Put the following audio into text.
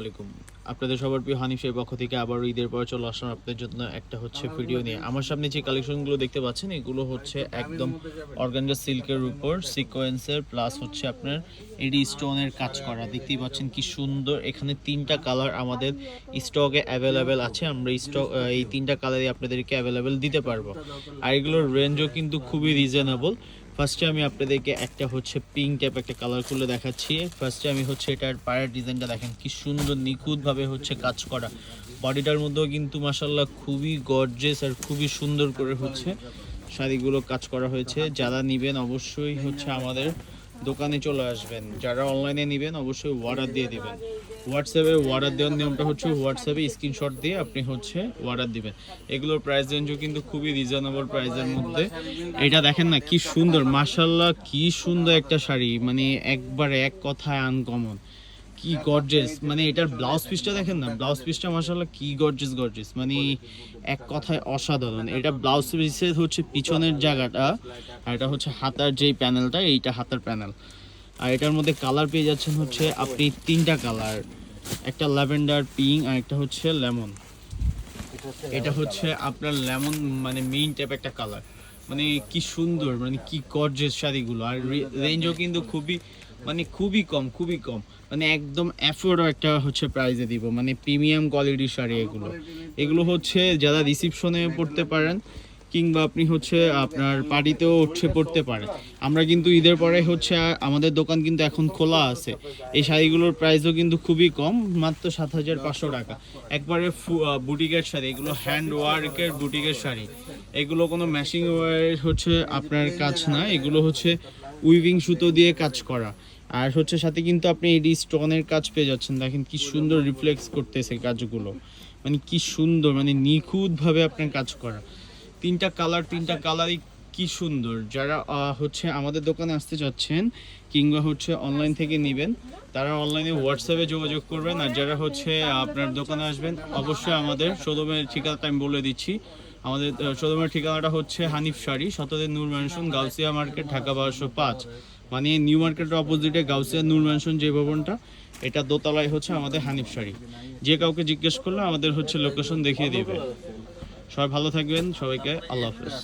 আলাইকুম। আপনাদের সবার প্রিয় হানিফের পক্ষ থেকে আবার ঈদের পর চলে আসলাম আপনাদের জন্য একটা হচ্ছে ভিডিও নিয়ে। আমার সামনে যে কালেকশনগুলো দেখতে পাচ্ছেন এগুলো হচ্ছে একদম অর্গানজা সিল্কের উপর সিকোয়েন্সের প্লাস হচ্ছে আপনার এডি স্টোনের কাজ করা। দেখতেই পাচ্ছেন কি সুন্দর। এখানে তিনটা কালার আমাদের স্টকে অ্যাভেলেবেল আছে। আমরা স্টক এই তিনটা কালারই আপনাদেরকে অ্যাভেলেবেল দিতে পারব। আর এগুলোর রেঞ্জও কিন্তু খুবই রিজনেবল ফার্স্টে আমি আপনাদেরকে একটা হচ্ছে পিঙ্ক টাইপ একটা কালার খুলে দেখাচ্ছি। ফার্স্টে আমি হচ্ছে এটার পায়ের ডিজাইনটা দেখেন, কি সুন্দর নিখুঁতভাবে হচ্ছে কাজ করা। বডিটার মধ্যেও কিন্তু মাসাল্লাহ খুবই গর্জেস আর খুবই সুন্দর করে হচ্ছে শাড়িগুলো কাজ করা হয়েছে। যারা নিবেন অবশ্যই হচ্ছে আমাদের দোকানে চলে আসবেন। যারা অনলাইনে নেবেন অবশ্যই অর্ডার দিয়ে দিবেন। হোয়াটসঅ্যাপে অর্ডার দেওয়ার নিয়মটা হচ্ছে হোয়াটসঅ্যাপে স্ক্রিনশট দিয়ে আপনি হচ্ছে অর্ডার দিবেন। এগুলোর প্রাইস রেঞ্জও কিন্তু খুবই রিজনেবল প্রাইসের মধ্যে। এটা দেখেন না, কি সুন্দর মাশাল্লাহ কি সুন্দর একটা শাড়ি মানে একবারে এক কথায় আনকমন কি গর্জেস মানে এটার ব্লাউজ পিসটা দেখেন না ব্লাউজ পিসটা মাশাল্লাহ কি গর্জেস গর্জেস মানে এক কথায় অসাধারণ। এটা ব্লাউজ পিসের হচ্ছে পিছনের জায়গাটা, আর এটা হচ্ছে হাতার যেই প্যানেলটা এইটা হাতার প্যানেল আর এটার মধ্যে কালার পেয়ে যাচ্ছেন হচ্ছে আপনি তিনটা কালার, একটা ল্যাভেন্ডার, পিঙ্ক, আর একটা হচ্ছে লেমন। এটা হচ্ছে আপনার লেমন মানে মেইন টাইপ একটা কালার। মানে কি সুন্দর মানে কি গর্জেস শাড়িগুলো। আর রেঞ্জও কিন্তু খুবই মানে খুবই কম খুবই কম। মানে একদম অ্যাফোর্ড একটা হচ্ছে প্রাইজে দিব। মানে প্রিমিয়াম কোয়ালিটির শাড়ি এগুলো। এগুলো হচ্ছে যারা রিসিপশনে পড়তে পারেন কিংবা আপনি হচ্ছে আপনার পার্টিতেও উঠে পড়তে পারেন আমরা কিন্তু ঈদের পরে হচ্ছে আমাদের দোকান কিন্তু এখন খোলা আছে। এই শাড়িগুলোর প্রাইসও কিন্তু খুবই কম, মাত্র সাত হাজার পাঁচশো টাকা। একবারে বুটিকের শাড়ি, এগুলো হ্যান্ড ওয়ার্কের বুটিকের শাড়ি। এগুলো কোনো ম্যাশিং ওয়ার হচ্ছে আপনার কাজ না, এগুলো হচ্ছে উইভিং সুতো দিয়ে কাজ করা। আর হচ্ছে সাথে কিন্তু আপনি এডি স্টোনের কাজ পেয়ে যাচ্ছেন, দেখেন কি সুন্দর রিফ্লেক্স করতেছে কাজগুলো। মানে কি সুন্দর মানে নিখুঁতভাবে আপনার কাজ করা। তিনটা কালার তিনটা কালারই কি সুন্দর। যারা হচ্ছে আমাদের দোকানে আসতে চাচ্ছেন কিংবা হচ্ছে অনলাইন থেকে নেবেন তারা অনলাইনে হোয়াটসঅ্যাপে যোগাযোগ করবেন আর যারা হচ্ছে আপনার দোকানে আসবেন অবশ্যই আমাদের শোরুমের ঠিকানাটা আমি বলে দিচ্ছি। আমাদের শোরুমের ঠিকানাটা হচ্ছে হানিফ শাড়ি শতদের নূর ম্যানশন গাউসিয়া মার্কেট ঢাকা বারোশো পাঁচ। মানে নিউ মার্কেটের অপোজিটে গাউসিয়া নূর ম্যানশন যে ভবনটা এটা দোতলায় হচ্ছে আমাদের হানিফ শাড়ি। যে কাউকে জিজ্ঞেস করলে আমাদের হচ্ছে লোকেশন দেখিয়ে দেবে। সবাই ভালো থাকবেন সবাইকে। আল্লাহ হাফেজ।